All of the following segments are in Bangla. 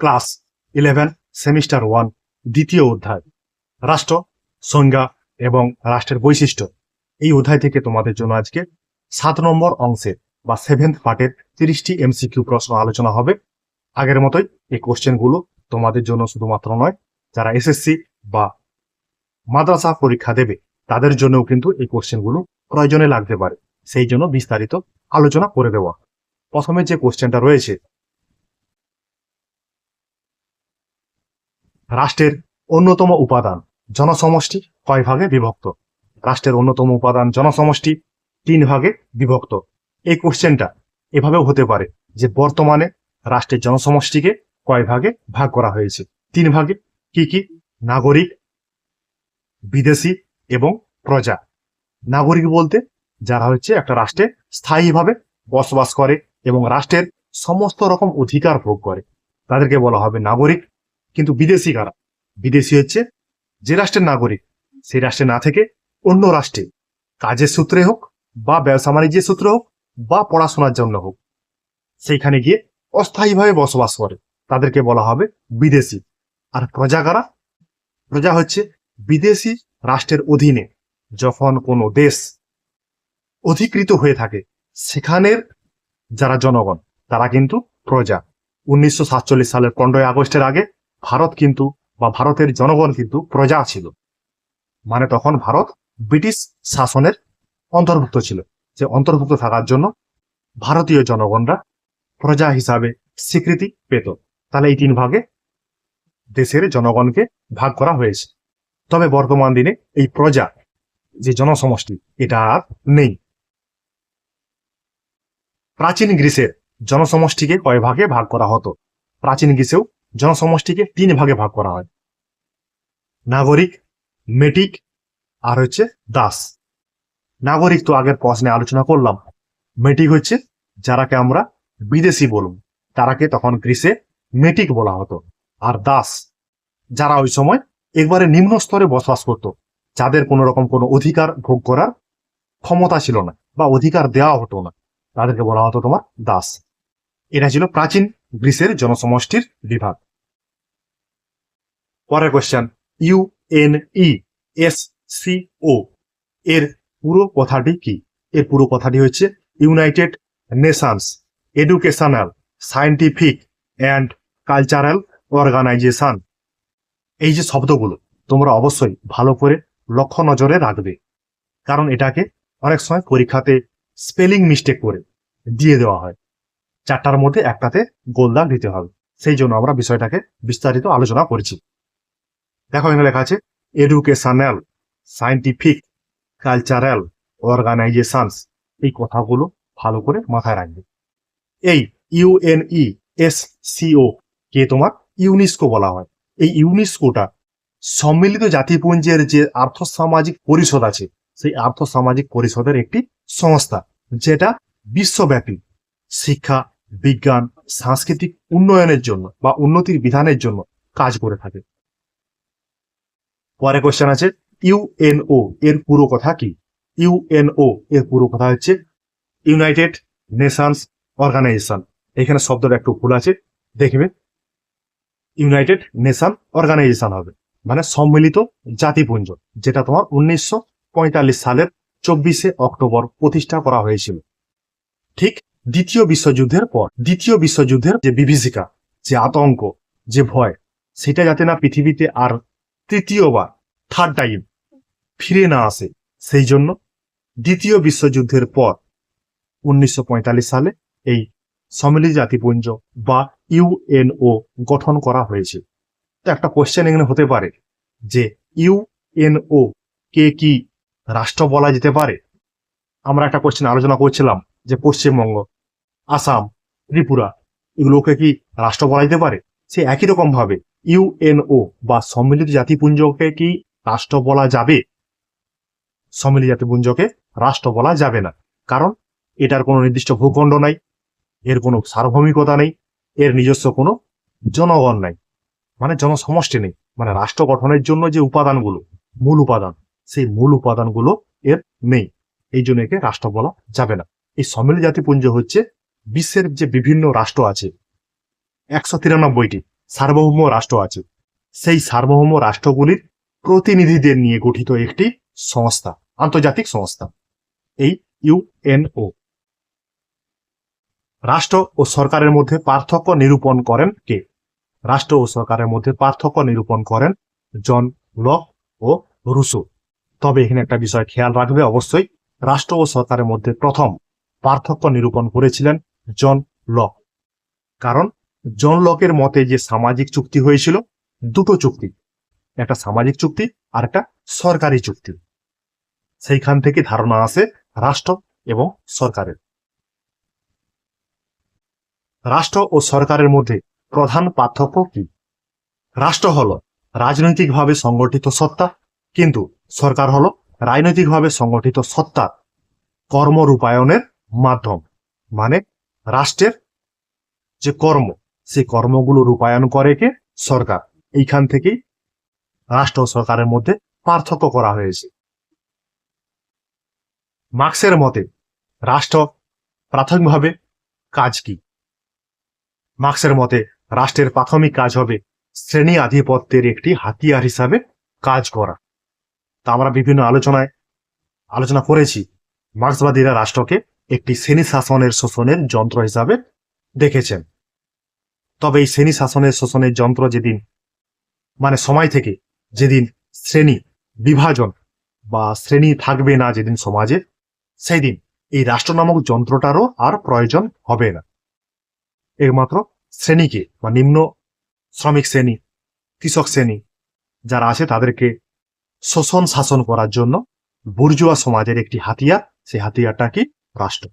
ক্লাস ইলেভেন, সেমিস্টার ওয়ান, দ্বিতীয় অধ্যায়। রাষ্ট্র, সংজ্ঞা এবং রাষ্ট্রের বৈশিষ্ট্য। এই অধ্যায় থেকে তোমাদের জন্য আজকে সাত নম্বর অংশের বা সেভেন্থ পার্টের তিরিশটি এমসিকিউ প্রশ্ন আলোচনা হবে। আগের মতোই এই কোশ্চেনগুলো তোমাদের জন্য শুধুমাত্র নয়, যারা এসএসসি বা মাদ্রাসা পরীক্ষা দেবে, তাদের জন্যও কিন্তু এই কোশ্চেনগুলো প্রয়োজনে লাগতে পারে। সেই জন্য বিস্তারিত আলোচনা করে দেওয়া। প্রথমে যে কোশ্চেনটা রয়েছে রাষ্ট্রের অন্যতম উপাদান, জনসমষ্টি কয় ভাগে বিভক্ত? রাষ্ট্রের অন্যতম উপাদান, জনসমষ্টি তিন ভাগে বিভক্ত। এই কোশ্চেনটা এভাবেও হতে পারে যে বর্তমানে রাষ্ট্রের জনসমষ্টিকে কয় ভাগে ভাগ করা হয়েছে? তিন ভাগে কি কি? নাগরিক, বিদেশি এবং প্রজা। নাগরিক বলতে যারা হচ্ছে একটা রাষ্ট্রে স্থায়ীভাবে বসবাস করে এবং রাষ্ট্রের সমস্ত রকম অধিকার ভোগ করে। তাদেরকে বলা হবে নাগরিক কিন্তু বিদেশি কারা? বিদেশি হচ্ছে যে রাষ্ট্রের নাগরিক, সেই রাষ্ট্রে না থেকে অন্য রাষ্ট্রে। কাজের সূত্রে হোক বা ব্যবসা বাণিজ্যের সূত্রে হোক বা পড়াশোনার জন্য হোক। সেইখানে গিয়ে অস্থায়ীভাবে বসবাস করে। তাদেরকে বলা হবে বিদেশি। আর প্রজা কারা? প্রজা হচ্ছে বিদেশি রাষ্ট্রের অধীনে যখন কোনো দেশ অধিকৃত হয়ে থাকে, সেখানের যারা জনগণ, তারা কিন্তু প্রজা। উনিশশো সাতচল্লিশ সালের পনেরোই আগস্টের আগে ভারত কিন্তু, বা ভারতের জনগণ কিন্তু প্রজা ছিল। মানে তখন ভারত ব্রিটিশ শাসনের অন্তর্ভুক্ত ছিল, যে অন্তর্ভুক্ত থাকার জন্য ভারতীয় জনগণরা প্রজা হিসাবে স্বীকৃতি পেত। তাহলে এই তিন ভাগে দেশের জনগণকে ভাগ করা হয়েছে। তবে বর্তমান দিনে এই প্রজা, যে জনসমষ্টি, এটা আর নেই। প্রাচীন গ্রীসের জনসমষ্টিকে কয় ভাগে ভাগ করা হতো? প্রাচীন গ্রীসেও জনসমষ্টিকে তিন ভাগে ভাগ করা হয়। নাগরিক, মেটিক, আর হচ্ছে দাস। নাগরিক তো আগের প্রশ্নে আলোচনা করলাম। মেটিক হচ্ছে যারাকে আমরা বিদেশি বলব তারাকে তখন গ্রীসে মেটিক বলা হতো। আর দাস, যারা ওই সময় একবারে নিম্ন স্তরে বসবাস করত, যাদের কোনো রকম কোনো অধিকার ভোগ করার ক্ষমতা ছিল না বা অধিকার দেওয়া হতো না, তাদেরকে বলা হতো তোমার দাস। এটা ছিল প্রাচীন গ্রীসের জনসমষ্টির বিভাগ। পরের N E S C O এর পুরো কথাটি কি? এর পুরো কথাটি হচ্ছে United Nations Educational Scientific and Cultural Organization এই যে শব্দগুলো, তোমরা অবশ্যই ভালো করে লক্ষ্য নজরে রাখবে। কারণ এটাকে অনেক সময় পরীক্ষাতে স্পেলিং মিস্টেক করে দিয়ে দেওয়া হয়। চারটার মধ্যে একটাতে গোল দাগ দিতে হবে। সেই জন্য আমরা বিষয়টাকে বিস্তারিত আলোচনা করেছি। দেখো এখানে লেখা আছে এডুকেশনাল সায়েন্টিফিক কালচারাল অর্গানাইজেশনস এই কথাগুলো ভালো করে মাথায় রাখবে। এই ইউএনই এস সিও কে তোমার? ইউনেস্কো বলা হয়। এই ইউনেস্কোটা সম্মিলিত জাতিপুঞ্জের যে আর্থ সামাজিক পরিষদ আছে, সেই আর্থ সামাজিক পরিষদের একটি সংস্থা, যেটা বিশ্বব্যাপী শিক্ষা বিজ্ঞান, সাংস্কৃতিক উন্নয়নের জন্য বা উন্নতির বিধানের জন্য কাজ করে থাকে। পরে কোশ্চেন আছে ইউএনও এর পুরো কথা কি? ইউএনও এর পুরো কথা হচ্ছে ইউনাইটেড নেশনস অর্গানাইজেশন এখানে শব্দটা একটু ভুল আছে, দেখবে। ইউনাইটেড নেশন অর্গানাইজেশন হবে মানে সম্মিলিত জাতিপুঞ্জ, যেটা তোমার উনিশশো পঁয়তাল্লিশ সালের চব্বিশে অক্টোবর প্রতিষ্ঠা করা হয়েছিল। ঠিক দ্বিতীয় বিশ্বযুদ্ধের পর, দ্বিতীয় বিশ্বযুদ্ধের যে বিভীষিকা, যে আতঙ্ক, যে ভয়, সেটা যাতে না পৃথিবীতে আর তৃতীয়বার থার্ড টাইম ফিরে না আসে, সেই জন্য দ্বিতীয় বিশ্বযুদ্ধের পর উনিশশো পঁয়তাল্লিশ সালে এই সম্মিলিত জাতিপুঞ্জ বা ইউএনও গঠন করা হয়েছে। তো একটা কোশ্চেন এখানে হতে পারে যে ইউএনও কে কি রাষ্ট্র বলা যেতে পারে? আমরা একটা কোশ্চেন আলোচনা করছিলাম যে পশ্চিমবঙ্গ আসাম, ত্রিপুরা, এগুলোকে কি রাষ্ট্র বলা যেতে পারে? সে একই রকম ভাবে ইউএনও বা সম্মিলিত জাতিপুঞ্জকে কি রাষ্ট্র বলা যাবে? সম্মিলিত জাতিপুঞ্জকে রাষ্ট্র বলা যাবে না। কারণ এটার কোনো নির্দিষ্ট ভূখণ্ড নাই, এর কোনো সার্বভৌমিকতা নেই, এর নিজস্ব কোনো জনগণ নাই মানে জনসমষ্টি নেই। মানে রাষ্ট্র গঠনের জন্য যে উপাদানগুলো, মূল উপাদান, সেই মূল উপাদানগুলো এর নেই। এই জন্য একে রাষ্ট্র বলা যাবে না। এই সম্মিলিত জাতিপুঞ্জ হচ্ছে বিশ্বের যে বিভিন্ন রাষ্ট্র আছে, একশো তিরানব্বইটি সার্বভৌম রাষ্ট্র আছে, সেই সার্বভৌম রাষ্ট্রগুলির প্রতিনিধিদের নিয়ে গঠিত একটি সংস্থা, আন্তর্জাতিক সংস্থা, এই ইউএনও রাষ্ট্র ও সরকারের মধ্যে পার্থক্য নিরূপণ করেন কে? রাষ্ট্র ও সরকারের মধ্যে পার্থক্য নিরূপণ করেন জন লক ও রুসো। তবে এখানে একটা বিষয় খেয়াল রাখবে, অবশ্যই রাষ্ট্র ও সরকারের মধ্যে প্রথম পার্থক্য নিরূপণ করেছিলেন জন লক কারণ জন লকের মতে যে সামাজিক চুক্তি হয়েছিল, দুটো চুক্তি। একটা সামাজিক চুক্তি আর একটা সরকারি চুক্তি। সেইখান থেকে ধারণা আসে রাষ্ট্র এবং সরকারের। রাষ্ট্র ও সরকারের মধ্যে প্রধান পার্থক্য কি? রাষ্ট্র হল রাজনৈতিকভাবে সংগঠিত সত্তা, কিন্তু সরকার হল রাজনৈতিকভাবে সংগঠিত সত্তা কর্মরূপায়নের মাধ্যম মানে রাষ্ট্রের যে কর্ম, সেই কর্মগুলো রূপায়ণ করে কে? সরকার। এইখান থেকেই রাষ্ট্র সরকারের মধ্যে পার্থক্য করা হয়েছে। মার্ক্সের মতে, রাষ্ট্র প্রাথমিকভাবে কাজ কি? মার্ক্সের মতে, রাষ্ট্রের প্রাথমিক কাজ হবে শ্রেণি আধিপত্যের একটি হাতিয়ার হিসাবে কাজ করা। তা আমরা বিভিন্ন আলোচনায় আলোচনা করেছি। মার্ক্সবাদীরা রাষ্ট্রকে একটি শ্রেণি শাসনের শোষণের যন্ত্র হিসাবে দেখেছেন। তবে এই শ্রেণি শাসনের শোষণের যন্ত্র যেদিন মানে সময় থেকে যেদিন শ্রেণি বিভাজন বা শ্রেণি থাকবে না যেদিন সমাজে সেই দিন এই রাষ্ট্র নামক যন্ত্রটারও আর প্রয়োজন হবে না। একমাত্র শ্রেণীকে বা নিম্ন শ্রমিক শ্রেণি, কৃষক শ্রেণি যারা আছে তাদেরকে শোষণ শাসন করার জন্য বুর্জুয়া সমাজের একটি হাতিয়ার, সেই হাতিয়ারটা কি? রাষ্ট্র।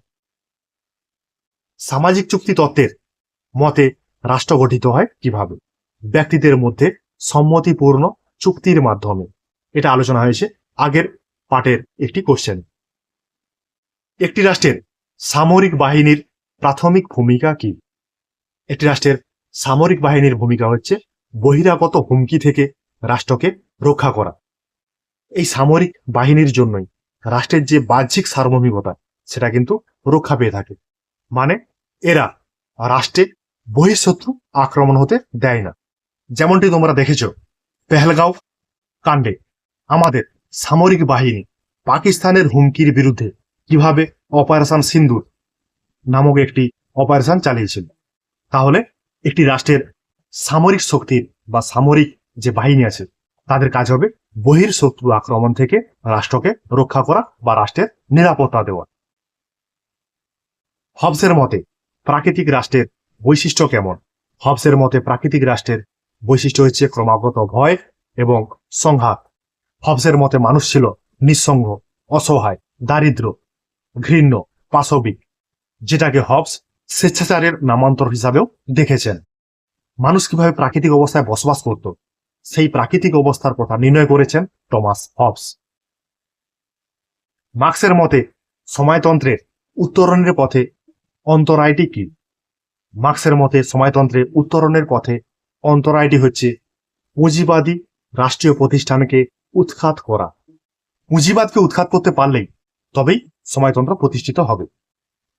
সামাজিক চুক্তি তত্ত্বের মতে রাষ্ট্র গঠিত হয় কীভাবে? ব্যক্তিদের মধ্যে সম্মতিপূর্ণ চুক্তির মাধ্যমে। এটা আলোচনা হয়েছে আগের পার্টের একটি কোশ্চেন একটি রাষ্ট্রের সামরিক বাহিনীর প্রাথমিক ভূমিকা কি? একটি রাষ্ট্রের সামরিক বাহিনীর ভূমিকা হচ্ছে বহিরাগত হুমকি থেকে রাষ্ট্রকে রক্ষা করা। এই সামরিক বাহিনীর জন্যই রাষ্ট্রের যে বাহ্যিক সার্বভৌমিকতা সেটা কিন্তু রক্ষা পেয়ে থাকে। মানে এরা রাষ্ট্রে বহিঃশত্রু আক্রমণ হতে দেয় না। যেমনটি তোমরা দেখেছ, পেহেলগাঁও কাণ্ডে আমাদের সামরিক বাহিনী পাকিস্তানের হুমকির বিরুদ্ধে কীভাবে অপারেশন সিন্দুর নামক একটি অপারেশন চালিয়েছিল, তাহলে একটি রাষ্ট্রের সামরিক শক্তির বা সামরিক যে বাহিনী আছে, তাদের কাজ হবে বহির শত্রু আক্রমণ থেকে রাষ্ট্রকে রক্ষা করা বা রাষ্ট্রের নিরাপত্তা দেওয়া। হবসের মতে প্রাকৃতিক রাষ্ট্রের বৈশিষ্ট্য কেমন? হবসের মতে প্রাকৃতিক রাষ্ট্রের বৈশিষ্ট্য হচ্ছে ক্রমাগত ভয় এবং সংঘাত। হবসের মতে মানুষ ছিল নিঃসঙ্গ, অসহায়, দারিদ্র, ঘৃণ্য, পাশবিক, যেটাকে হবস স্বেচ্ছাচারের নামান্তর হিসাবেও দেখেছেন। মানুষ কীভাবে প্রাকৃতিক অবস্থায় বসবাস করত, সেই প্রাকৃতিক অবস্থার কথা নির্ণয় করেছেন টমাস হবস। মার্ক্সের মতে, সময়তন্ত্রের উত্তরণের পথে অন্তরায়টি কি? মার্ক্সের মতে সময়তন্ত্রের উত্তরণের পথে অন্তরায়টি হচ্ছে পুঁজিবাদী রাষ্ট্রীয় প্রতিষ্ঠানকে উৎখাত করা। পুঁজিবাদকে উৎখাত করতে পারলেই তবেই সময়তন্ত্র প্রতিষ্ঠিত হবে।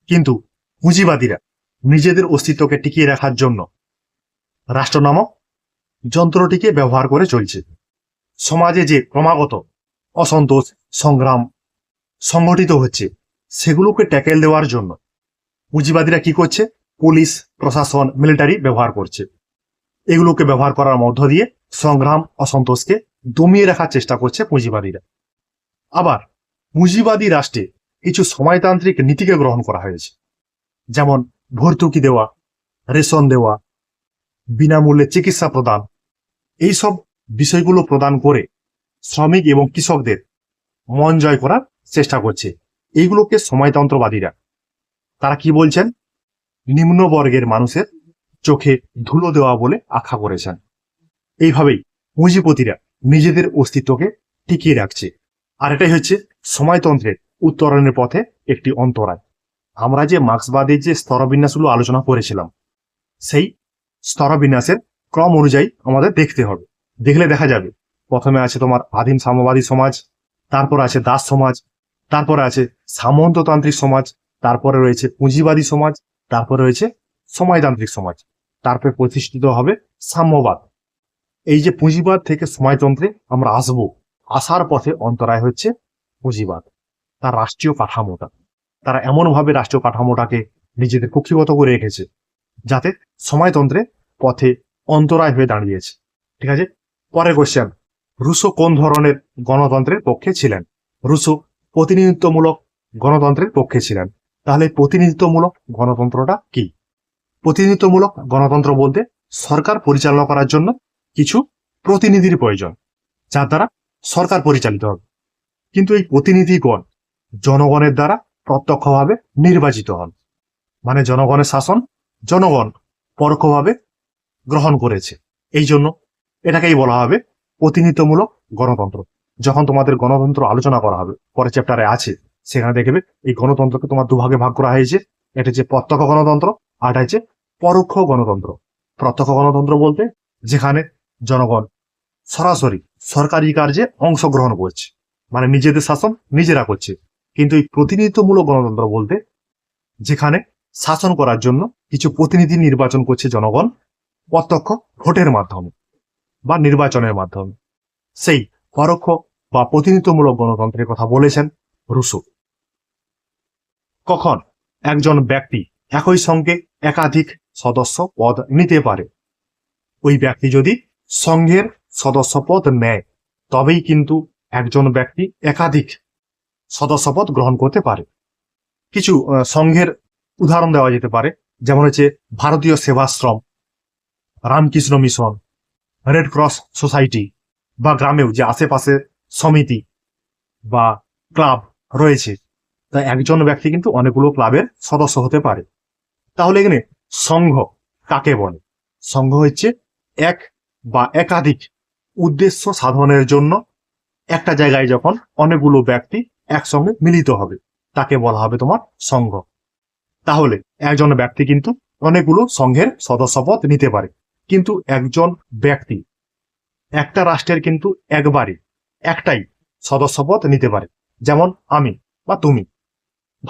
কিন্তু পুঁজিবাদীরা নিজেদের অস্তিত্বকে টিকিয়ে রাখার জন্য রাষ্ট্র নামক যন্ত্রটিকে ব্যবহার করে চলছে। সমাজে যে ক্রমাগত অসন্তোষ, সংগ্রাম সংগঠিত হচ্ছে, সেগুলোকে ট্যাকেল দেওয়ার জন্য পুঁজিবাদীরা কি করছে? পুলিশ, প্রশাসন মিলিটারি ব্যবহার করছে। এগুলোকে ব্যবহার করার মধ্য দিয়ে সংগ্রাম অসন্তোষকে দমিয়ে রাখার চেষ্টা করছে পুঁজিবাদীরা। আবার পুঁজিবাদী রাষ্ট্রে কিছু সময়তান্ত্রিক নীতিকে গ্রহণ করা হয়েছে। যেমন ভর্তুকি দেওয়া, রেশন দেওয়া, বিনামূল্যে চিকিৎসা প্রদান। এইসব বিষয়গুলো প্রদান করে শ্রমিক এবং কৃষকদের মন জয় করার চেষ্টা করছে। এইগুলোকে সময়তন্ত্রবাদীরা তারা কি বলছেন? নিম্নবর্গের মানুষের চোখে ধুলো দেওয়া বলে আখ্যা করেছেন। এইভাবেই পুঁজিপতিরা নিজেদের অস্তিত্বকে টিকিয়ে রাখছে। আর এটাই হচ্ছে সময়তন্ত্রের উত্তরণের পথে একটি অন্তরায়। আমরা যে মার্ক্সবাদের যে স্তরবিন্যাসগুলো আলোচনা করেছিলাম, সেই স্তরবিন্যাসের ক্রম অনুযায়ী আমাদের দেখতে হবে। দেখলে দেখা যাবে, প্রথমে আছে তোমার আদিম সাম্যবাদী সমাজ, তারপর আছে দাস সমাজ, তারপরে আছে সামন্ততান্ত্রিক সমাজ তারপরে রয়েছে পুঁজিবাদী সমাজ, তারপরে রয়েছে সময়তান্ত্রিক সমাজ। তারপরে প্রতিষ্ঠিত হবে সাম্যবাদ। এই যে পুঁজিবাদ থেকে সমাজতন্ত্রে আমরা আসব, আসার পথে অন্তরায় হচ্ছে পুঁজিবাদ। তার রাষ্ট্রীয় কাঠামোটা। তারা এমনভাবে রাষ্ট্রীয় কাঠামোটাকে নিজেদের কুক্ষিগত করে রেখেছে, যাতে সমাজতন্ত্রে পথে অন্তরায় হয়ে দাঁড়িয়েছে। ঠিক আছে? পরে কোশ্চেন রুশো কোন ধরনের গণতন্ত্রের পক্ষে ছিলেন? রুশো প্রতিনিধিত্বমূলক গণতন্ত্রের পক্ষে ছিলেন। তাহলে প্রতিনিধিত্বমূলক গণতন্ত্রটা কি? প্রতিনিধিত্বমূলক গণতন্ত্র বলতে সরকার পরিচালনা করার জন্য কিছু প্রতিনিধির প্রয়োজন, যার দ্বারা সরকার পরিচালিত হবে। কিন্তু এই প্রতিনিধিগণ জনগণের দ্বারা প্রত্যক্ষভাবে নির্বাচিত হন। মানে জনগণের শাসন জনগণ পরোক্ষভাবে গ্রহণ করেছে। এই জন্য এটাকেই বলা হবে প্রতিনিধিত্বমূলক গণতন্ত্র। যখন তোমাদের গণতন্ত্র আলোচনা করা হবে পরে চ্যাপ্টারে আছে। সেখানে দেখবে এই গণতন্ত্রকে তোমার দুভাগে ভাগ করা হয়েছে। এটা হচ্ছে প্রত্যক্ষ গণতন্ত্র, আর এটা হচ্ছে পরোক্ষ গণতন্ত্র। প্রত্যক্ষ গণতন্ত্র বলতে যেখানে জনগণ সরাসরি সরকারি কার্যে অংশগ্রহণ করছে মানে নিজেদের শাসন নিজেরা করছে। কিন্তু এই প্রতিনিধিত্বমূলক গণতন্ত্র বলতে যেখানে শাসন করার জন্য কিছু প্রতিনিধি নির্বাচন করছে জনগণ প্রত্যক্ষ ভোটের মাধ্যমে বা নির্বাচনের মাধ্যমে। সেই পরোক্ষ বা প্রতিনিধিত্বমূলক গণতন্ত্রের কথা বলেছেন রুশো। কখন? একজন ব্যক্তি একই সঙ্গে একাধিক সদস্য পদ নিতে পারে। ওই ব্যক্তি যদি সংঘের সদস্য পদ নেয়, তবেই কিন্তু একজন ব্যক্তি একাধিক সদস্যপদ গ্রহণ করতে পারে। কিছু সংঘের উদাহরণ দেওয়া যেতে পারে, যেমন হচ্ছে Bharatiya Sevashram, Ramakrishna mission, red cross society বা গ্রামেও যে আশেপাশে সমিতি বা ক্লাব রয়েছে। তা একজন ব্যক্তি কিন্তু অনেকগুলো ক্লাবের সদস্য হতে পারে। তাহলে এখানে সংঘ কাকে বলে? সংঘ হচ্ছে এক বা একাধিক উদ্দেশ্য সাধনের জন্য একটা জায়গায় যখন অনেকগুলো ব্যক্তি একসঙ্গে মিলিত হবে, তাকে বলা হবে তোমার সংঘ। তাহলে একজন ব্যক্তি কিন্তু অনেকগুলো সংঘের সদস্যপদ নিতে পারে, কিন্তু একজন ব্যক্তি একটা রাষ্ট্রের কিন্তু একবারই একটাই সদস্যপদ নিতে পারে। যেমন আমি বা তুমি।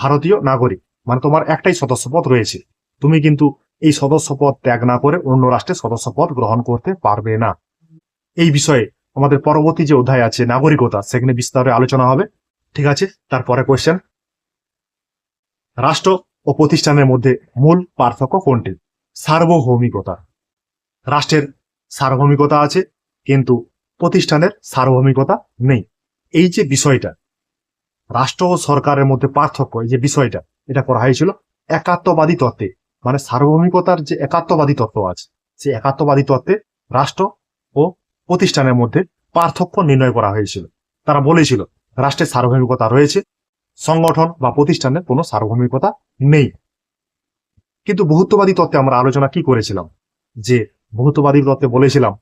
ভারতীয় নাগরিক। মানে তোমার একটাই সদস্যপদ রয়েছে। তুমি কিন্তু এই সদস্যপদ ত্যাগ না করে অন্য রাষ্ট্রের সদস্যপদ গ্রহণ করতে পারবে না। এই বিষয়ে আমাদের পরবর্তী যে অধ্যায় আছে, নাগরিকতা, সেখানে বিস্তারে আলোচনা হবে। ঠিক আছে? তারপরে কোয়েশ্চেন রাষ্ট্র ও প্রতিষ্ঠানের মধ্যে মূল পার্থক্য কোনটি? সার্বভৌমিকতা। রাষ্ট্রের সার্বভৌমিকতা আছে, কিন্তু প্রতিষ্ঠানের সার্বভৌমিকতা নেই। এই যে বিষয়টা রাষ্ট্র ও সরকারের মধ্যে পার্থক্য, এই যে বিষয়টা, এটা করা হয়েছিল একাত্মবাদী তত্ত্বে। মানে সার্বভৌমিকতার যে একাত্মবাদী তত্ত্ব আছে, সেই একাত্মবাদী তত্ত্বে রাষ্ট্র ও প্রতিষ্ঠানের মধ্যে পার্থক্য নির্ণয় করা হয়েছিল। তারা বলেছিল, রাষ্ট্রের সার্বভৌমিকতা রয়েছে, সংগঠন বা প্রতিষ্ঠানের কোনো সার্বভৌমিকতা নেই। কিন্তু বহুত্ববাদী তত্ত্বে আমরা আলোচনা কি করেছিলাম? যে বহুত্ববাদী তত্ত্বে বলেছিলাম,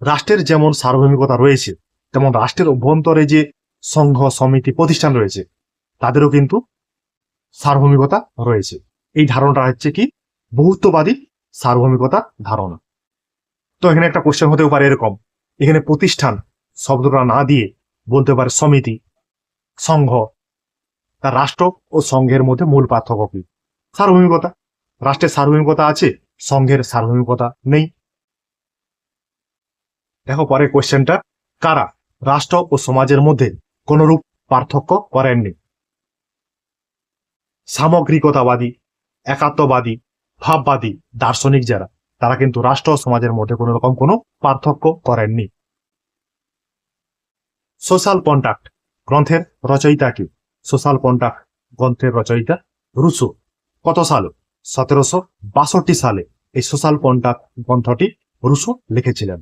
রাষ্ট্রের যেমন সার্বভৌমিকতা রয়েছে, তেমন রাষ্ট্রের অভ্যন্তরে যে সংঘ, সমিতি, প্রতিষ্ঠান রয়েছে। তাদেরও কিন্তু সার্বভৌমিকতা রয়েছে। এই ধারণাটা হচ্ছে কি? বহুত্ববাদী সার্বভৌমিকতার ধারণা। তো এখানে একটা কোশ্চেন হতেও পারে এরকম। এখানে প্রতিষ্ঠান শব্দটা না দিয়ে বলতে পারে সমিতি, সংঘ তার রাষ্ট্র ও সংঘের মধ্যে মূল পার্থক্য কি? সার্বভৌমিকতা। রাষ্ট্রের সার্বভৌমিকতা আছে, সংঘের সার্বভৌমিকতা নেই। দেখো পরের কোশ্চেনটা কারা? রাষ্ট্র ও সমাজের মধ্যে কোনরূপ পার্থক্য করেননি। সামগ্রিকতাবাদী, একাত্মবাদী, ভাববাদী, দার্শনিক যারা, তারা কিন্তু রাষ্ট্র সমাজের মধ্যে কোনো রকম কোনো পার্থক্য করেননি। সোশ্যাল কন্ট্যাক্ট গ্রন্থের রচয়িতা কি? সোশ্যাল কন্ট্যাক্ট গ্রন্থের রচয়িতা রুসো কত সালে? সতেরোশো বাষট্টি সালে এই সোশ্যাল কন্ট্যাক্ট গ্রন্থটি রুসো লিখেছিলেন।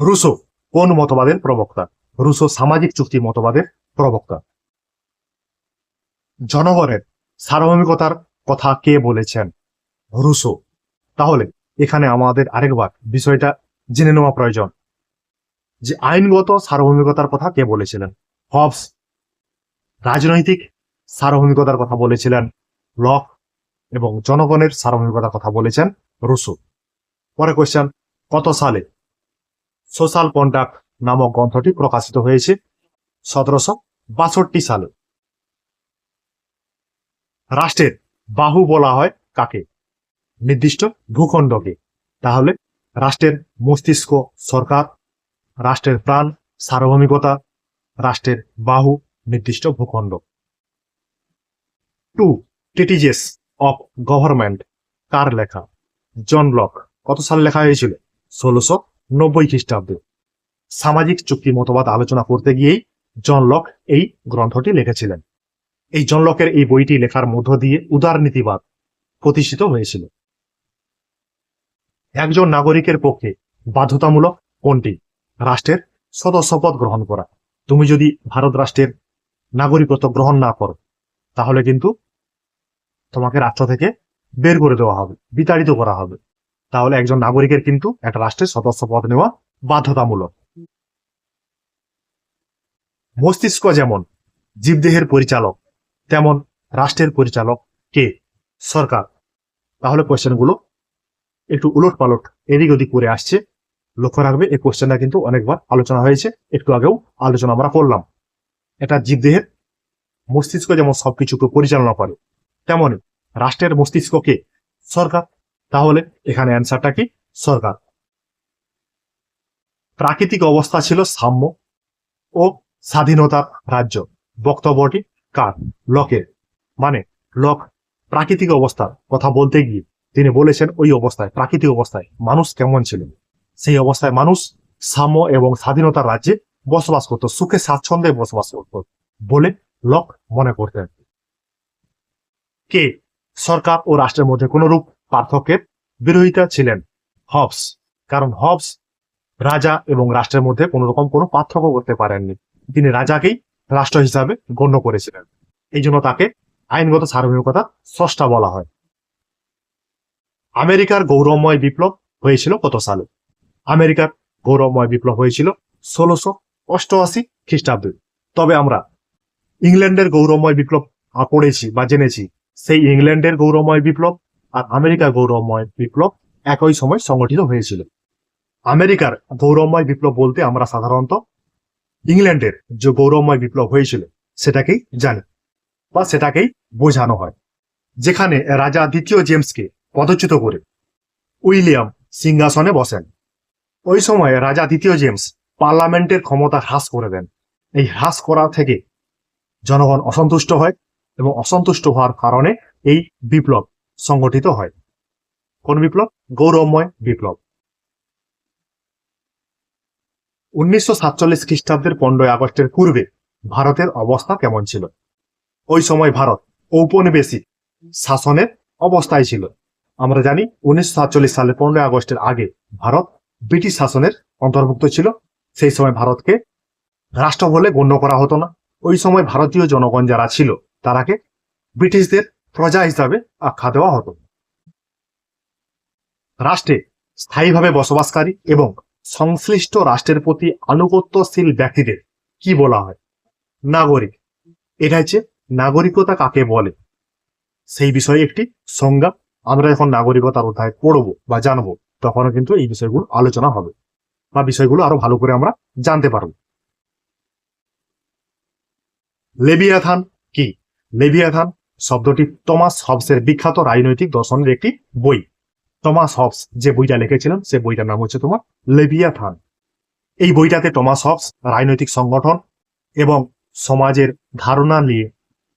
রুসো কোন মতবাদের প্রবক্তা? রুসো সামাজিক চুক্তি মতবাদের প্রবক্তা। জনগণের সার্বভৌমিকতার কথা কে বলেছেন? রুসো তাহলে এখানে আমাদের আরেকবার বিষয়টা জেনে নেওয়া প্রয়োজন। যে আইনগত সার্বভৌমিকতার কথা কে বলেছিলেন? হবস। রাজনৈতিক সার্বভৌমিকতার কথা বলেছিলেন লক এবং জনগণের সার্বভৌমিকতার কথা বলেছেন রুসো পরে কোয়েশ্চেন কত সালে সোশ্যাল কন্ডাক্ট নামক গ্রন্থটি প্রকাশিত হয়েছে সতেরোশো বাষট্টি সালে। রাষ্ট্রের বাহু বলা হয় কাকে? নির্দিষ্ট ভূখণ্ডকে। তাহলে রাষ্ট্রের মস্তিষ্ক সরকার, রাষ্ট্রের প্রাণ সার্বভৌমিকতা, রাষ্ট্রের বাহু নির্দিষ্ট ভূখণ্ড। টু ট্রিটিজেস অফ গভর্নমেন্ট, কার লেখা? John Locke. কত সালে লেখা হয়েছিল? ষোলোশো নব্বই খ্রিস্টাব্দে। সামাজিক চুক্তি মতবাদ আলোচনা করতে গিয়েই জন লক এই গ্রন্থটি লিখেছিলেন। এই জন লকের এই বইটি লেখার মধ্য দিয়ে উদারনীতিবাদ প্রতিষ্ঠিত হয়েছিল। একজন নাগরিকের পক্ষে বাধ্যতামূলক কোনটি? রাষ্ট্রের সদস্যপদ গ্রহণ করা। তুমি যদি ভারত রাষ্ট্রের নাগরিকত্ব গ্রহণ না করো, তাহলে কিন্তু তোমাকে রাষ্ট্র থেকে বের করে দেওয়া হবে, বিতাড়িত করা হবে। তাহলে একজন নাগরিকের কিন্তু একটা রাষ্ট্রের সদস্য পদ নেওয়া বাধ্যতামূলক। মস্তিষ্ক যেমন জীবদেহের পরিচালক, তেমন রাষ্ট্রের পরিচালক কে? সরকার। তাহলে কোয়েশ্চেনগুলো একটু উলট পালট এদিক ওদিক করে আসছে। লক্ষ্য রাখবে, এই কোয়েশ্চেনটা কিন্তু অনেকবার আলোচনা হয়েছে। একটু আগেও আলোচনা আমরা করলাম। এটা জীবদেহের মস্তিষ্ক যেমন সবকিছুকে পরিচালনা করে, তেমনই রাষ্ট্রের মস্তিষ্ককে সরকার তাহলে এখানে অ্যান্সারটা কি? সরকার। প্রাকৃতিক অবস্থা ছিল সাম্য ও স্বাধীনতার রাজ্য। বক্তব্যটি কার? লকের। মানে লক প্রাকৃতিক অবস্থার কথা বলতে গিয়ে তিনি বলেছেন ওই অবস্থায়, প্রাকৃতিক অবস্থায় মানুষ কেমন ছিল? সেই অবস্থায় মানুষ সাম্য এবং স্বাধীনতার রাজ্যে বসবাস করত, সুখে স্বাচ্ছন্দ্যে বসবাস করত বলে লক মনে করতেন। কে? সরকার ও রাষ্ট্রের মধ্যে কোনরূপ পার্থক্যের বিরোধিতা ছিলেন হবস। কারণ হবস রাজা এবং রাষ্ট্রের মধ্যে কোন রকম কোনো পার্থক্য করতে পারেননি। তিনি রাজাকেই রাষ্ট্র হিসাবে গণ্য করেছিলেন। এই জন্য তাকে আইনগত সার্বভৌমিকতা স্রষ্টা বলা হয়। আমেরিকার গৌরবময় বিপ্লব হয়েছিল কত সালে? আমেরিকার গৌরবময় বিপ্লব হয়েছিল ষোলোশো অষ্টআশি খ্রিস্টাব্দে। তবে আমরা ইংল্যান্ডের গৌরবময় বিপ্লব পড়েছি বা জেনেছি। সেই ইংল্যান্ডের গৌরবময় বিপ্লব আর আমেরিকার গৌরবময় বিপ্লব একই সময় সংগঠিত হয়েছিল। আমেরিকার গৌরবময় বিপ্লব বলতে আমরা সাধারণত ইংল্যান্ডের যে গৌরবময় বিপ্লব হয়েছিল, সেটাকেই জানি বা সেটাকেই বোঝানো হয়। যেখানে রাজা দ্বিতীয় জেমসকে পদচ্যুত করে উইলিয়াম সিংহাসনে বসেন। ওই সময় রাজা দ্বিতীয় জেমস পার্লামেন্টের ক্ষমতা হ্রাস করে দেন। এই হ্রাস করা থেকে জনগণ অসন্তুষ্ট হয় এবং অসন্তুষ্ট হওয়ার কারণে এই বিপ্লব সংগঠিত হয়। কোন বিপ্লব? গৌরবময় বিপ্লব। উনিশশো সাতচল্লিশ খ্রিস্টাব্দের পনেরোই আগস্টের পূর্বে ভারতের অবস্থা কেমন ছিল? ওই সময় ভারত ঔপনিবেশিক শাসনের অবস্থায় ছিল। আমরা জানি উনিশশো সাতচল্লিশ সালের পনেরোই আগস্টের আগে ভারত ব্রিটিশ শাসনের অন্তর্ভুক্ত ছিল। সেই সময় ভারতকে রাষ্ট্র বলে গণ্য করা হতো না। ওই সময় ভারতীয় জনগণ যারা ছিল, তারাকে ব্রিটিশদের প্রজা হিসাবে আখ্যা দেওয়া হতো। রাষ্ট্রে স্থায়ীভাবে বসবাসকারী এবং সংশ্লিষ্ট রাষ্ট্রের প্রতি আনুগত্যশীল ব্যক্তিদের কি বলা হয়? নাগরিক। এটা হচ্ছে নাগরিকতা কাকে বলে? সেই বিষয়ে একটি সংজ্ঞা আমরা যখন নাগরিকতার অধ্যায় পড়ব বা জানব। তখনও কিন্তু এই বিষয়গুলো আলোচনা হবে বা বিষয়গুলো আরও ভালো করে আমরা জানতে পারব। লেবিয়াথান কি? লেবিয়াথান শব্দটি টমাস হবসের বিখ্যাত রাজনৈতিক দর্শনের একটি বই। টমাস হবস যে বইটা লিখেছিলেন, সে বইটার নাম হচ্ছে তোমার লেবিয়াথান এই বইটাতে টমাস হবস রাজনৈতিক সংগঠন এবং সমাজের ধারণা নিয়ে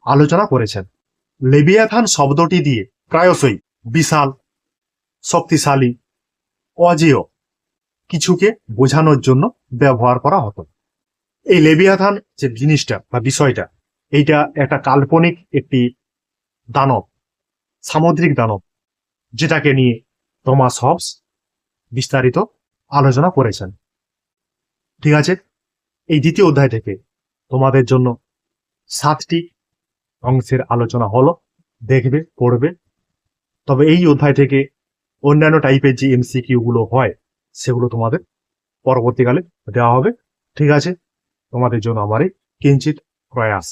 আলোচনা করেছেন। লেবিয়াথান শব্দটি দিয়ে প্রায়শই বিশাল, শক্তিশালী, অজেয় কিছুকে বোঝানোর জন্য ব্যবহার করা হতো। এই লেবিয়াথান যে জিনিসটা বা বিষয়টা, এইটা একটা কাল্পনিক একটি দানব, সামুদ্রিক দানব, যেটাকে নিয়ে টমাস হবস বিস্তারিত আলোচনা করেছেন। ঠিক আছে? এই দ্বিতীয় অধ্যায় থেকে তোমাদের জন্য সাতটি অংশের আলোচনা হলো, দেখবে, পড়বে। তবে এই অধ্যায় থেকে অন্যান্য টাইপের যে এমসিকিউ গুলো হয়, সেগুলো তোমাদের পরবর্তীকালে দেওয়া হবে। ঠিক আছে? তোমাদের জন্য আমার এই কিঞ্চিত প্রয়াস।